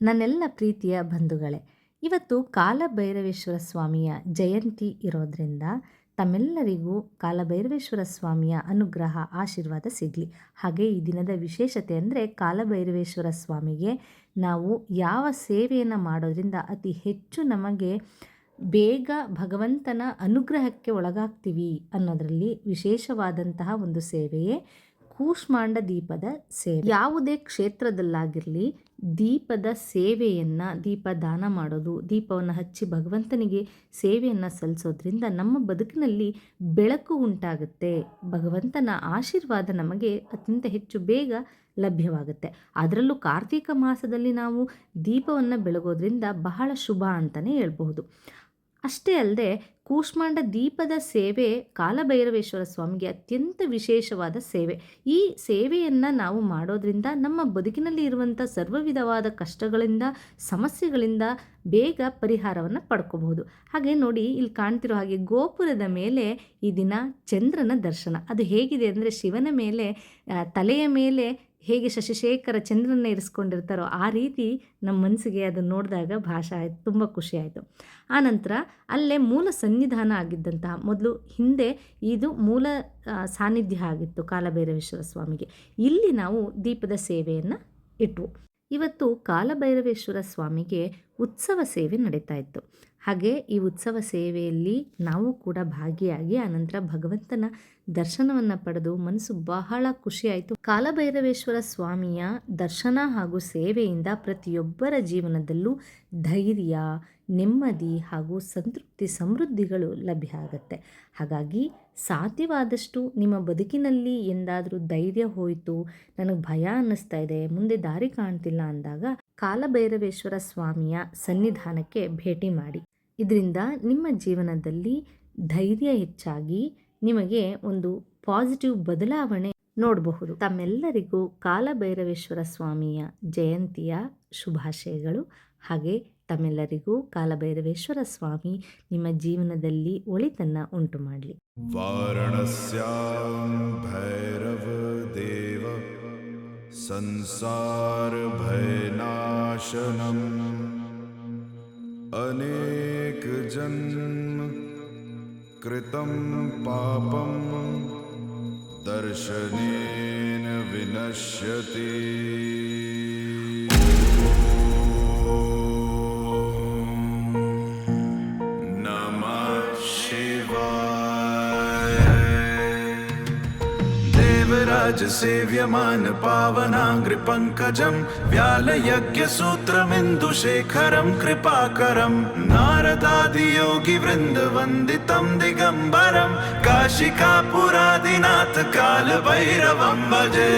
ನನ್ನೆಲ್ಲ ಪ್ರೀತಿಯ ಬಂಧುಗಳೇ. ಇವತ್ತು ಕಾಲಭೈರವೇಶ್ವರ ಸ್ವಾಮಿಯ ಜಯಂತಿ ಇರೋದ್ರಿಂದ ತಮ್ಮೆಲ್ಲರಿಗೂ ಕಾಲಭೈರವೇಶ್ವರ ಸ್ವಾಮಿಯ ಅನುಗ್ರಹ, ಆಶೀರ್ವಾದ ಸಿಗಲಿ. ಹಾಗೆ ಈ ದಿನದ ವಿಶೇಷತೆ ಅಂದರೆ ಕಾಲಭೈರವೇಶ್ವರ ಸ್ವಾಮಿಗೆ ನಾವು ಯಾವ ಸೇವೆಯನ್ನು ಮಾಡೋದ್ರಿಂದ ಅತಿ ಹೆಚ್ಚು ನಮಗೆ ಬೇಗ ಭಗವಂತನ ಅನುಗ್ರಹಕ್ಕೆ ಒಳಗಾಗ್ತೀವಿ ಅನ್ನೋದರಲ್ಲಿ ವಿಶೇಷವಾದಂತಹ ಒಂದು ಸೇವೆಯೇ ಕೂಷ್ಮಾಂಡ ದೀಪದ ಸೇವೆ. ಯಾವುದೇ ಕ್ಷೇತ್ರದಲ್ಲಾಗಿರಲಿ ದೀಪದ ಸೇವೆಯನ್ನು ದೀಪ ದಾನ ಮಾಡೋದು, ದೀಪವನ್ನು ಹಚ್ಚಿ ಭಗವಂತನಿಗೆ ಸೇವೆಯನ್ನು ಸಲ್ಲಿಸೋದ್ರಿಂದ ನಮ್ಮ ಬದುಕಿನಲ್ಲಿ ಬೆಳಕು ಉಂಟಾಗುತ್ತೆ. ಭಗವಂತನ ಆಶೀರ್ವಾದ ನಮಗೆ ಅತ್ಯಂತ ಹೆಚ್ಚು ಬೇಗ ಲಭ್ಯವಾಗುತ್ತೆ. ಅದರಲ್ಲೂ ಕಾರ್ತೀಕ ಮಾಸದಲ್ಲಿ ನಾವು ದೀಪವನ್ನು ಬೆಳಗೋದ್ರಿಂದ ಬಹಳ ಶುಭ ಅಂತಲೇ ಹೇಳ್ಬಹುದು. ಅಷ್ಟೇ ಅಲ್ಲದೆ ಕೂಷ್ಮಾಂಡ ದೀಪದ ಸೇವೆ ಕಾಲಭೈರವೇಶ್ವರ ಸ್ವಾಮಿಗೆ ಅತ್ಯಂತ ವಿಶೇಷವಾದ ಸೇವೆ. ಈ ಸೇವೆಯನ್ನು ನಾವು ಮಾಡೋದ್ರಿಂದ ನಮ್ಮ ಬದುಕಿನಲ್ಲಿ ಇರುವಂಥ ಸರ್ವ ವಿಧವಾದ ಕಷ್ಟಗಳಿಂದ, ಸಮಸ್ಯೆಗಳಿಂದ ಬೇಗ ಪರಿಹಾರವನ್ನು ಪಡ್ಕೋಬಹುದು. ಹಾಗೆ ನೋಡಿ ಇಲ್ಲಿ ಕಾಣ್ತಿರೋ ಹಾಗೆ ಗೋಪುರದ ಮೇಲೆ ಈ ದಿನ ಚಂದ್ರನ ದರ್ಶನ. ಅದು ಹೇಗಿದೆ ಅಂದರೆ ಶಿವನ ಮೇಲೆ ತಲೆಯ ಮೇಲೆ ಹೇಗೆ ಶಶಿಶೇಖರ ಚಂದ್ರನ ಇರಿಸ್ಕೊಂಡಿರ್ತಾರೋ ಆ ರೀತಿ ನಮ್ಮ ಮನಸ್ಸಿಗೆ ಅದನ್ನು ನೋಡಿದಾಗ ಭಾಷೆ ಆಯಿತು, ತುಂಬ ಖುಷಿ ಆಯಿತು. ಆನಂತರ ಅಲ್ಲೇ ಮೂಲ ಸನ್ನಿಧಾನ ಆಗಿದ್ದಂತಹ ಮೊದಲು ಹಿಂದೆ ಇದು ಮೂಲ ಸಾನ್ನಿಧ್ಯ ಆಗಿತ್ತು ಕಾಲಭೈರವೇಶ್ವರ ಸ್ವಾಮಿಗೆ ಇಲ್ಲಿ ನಾವು ದೀಪದ ಸೇವೆಯನ್ನು ಇಟ್ವು. ಇವತ್ತು ಕಾಲಭೈರವೇಶ್ವರ ಸ್ವಾಮಿಗೆ ಉತ್ಸವ ಸೇವೆ ನಡೀತಾ ಇತ್ತು. ಹಾಗೆ ಈ ಉತ್ಸವ ಸೇವೆಯಲ್ಲಿ ನಾವು ಕೂಡ ಭಾಗಿಯಾಗಿ ಆನಂತರ ಭಗವಂತನ ದರ್ಶನವನ್ನು ಪಡೆದು ಮನಸ್ಸು ಬಹಳ ಖುಷಿಯಾಯಿತು ಕಾಲಭೈರವೇಶ್ವರ ಸ್ವಾಮಿಯ ದರ್ಶನ ಹಾಗೂ ಸೇವೆಯಿಂದ ಪ್ರತಿಯೊಬ್ಬರ ಜೀವನದಲ್ಲೂ ಧೈರ್ಯ, ನೆಮ್ಮದಿ ಹಾಗೂ ಸಂತೃಪ್ತಿ, ಸಮೃದ್ಧಿಗಳು ಲಭ್ಯ ಆಗುತ್ತೆ. ಹಾಗಾಗಿ ಸಾಧ್ಯವಾದಷ್ಟು ನಿಮ್ಮ ಬದುಕಿನಲ್ಲಿ ಎಂದಾದರೂ ಧೈರ್ಯ ಹೋಯಿತು, ನನಗೆ ಭಯ ಅನ್ನಿಸ್ತಾ ಇದೆ, ಮುಂದೆ ದಾರಿ ಕಾಣ್ತಿಲ್ಲ ಅಂದಾಗ ಕಾಲಭೈರವೇಶ್ವರ ಸ್ವಾಮಿಯ ಸನ್ನಿಧಾನಕ್ಕೆ ಭೇಟಿ ಮಾಡಿ. ಇದರಿಂದ ನಿಮ್ಮ ಜೀವನದಲ್ಲಿ ಧೈರ್ಯ ಹೆಚ್ಚಾಗಿ ನಿಮಗೆ ಒಂದು ಪಾಸಿಟಿವ್ ಬದಲಾವಣೆ ನೋಡಬಹುದು. ತಮ್ಮೆಲ್ಲರಿಗೂ ಕಾಲಭೈರವೇಶ್ವರ ಸ್ವಾಮಿಯ ಜಯಂತಿಯ ಶುಭಾಶಯಗಳು. ಹಾಗೆ ತಮ್ಮೆಲ್ಲರಿಗೂ ಕಾಲಭೈರವೇಶ್ವರ ಸ್ವಾಮಿ ನಿಮ್ಮ ಜೀವನದಲ್ಲಿ ಒಳಿತನ್ನ ಉಂಟು ಮಾಡಲಿ. ಭೈರವ ದೇವ, ಸಂಸಾರ ಭಯನಾಶನಂ. संसारभयनाशनम् अनेकजन्म कृतं पापं दर्शनेन विनश्यति। देवराज सेव्यमान पावनाङ्घ्रिपङ्कजं व्यालयज्ञसूत्रमिन्दुशेखरं कृपाकरं नारदादियोगिवृन्दवन्दितं दिगम्बरं काशिकापुरादिनाथ कालभैरवं भजे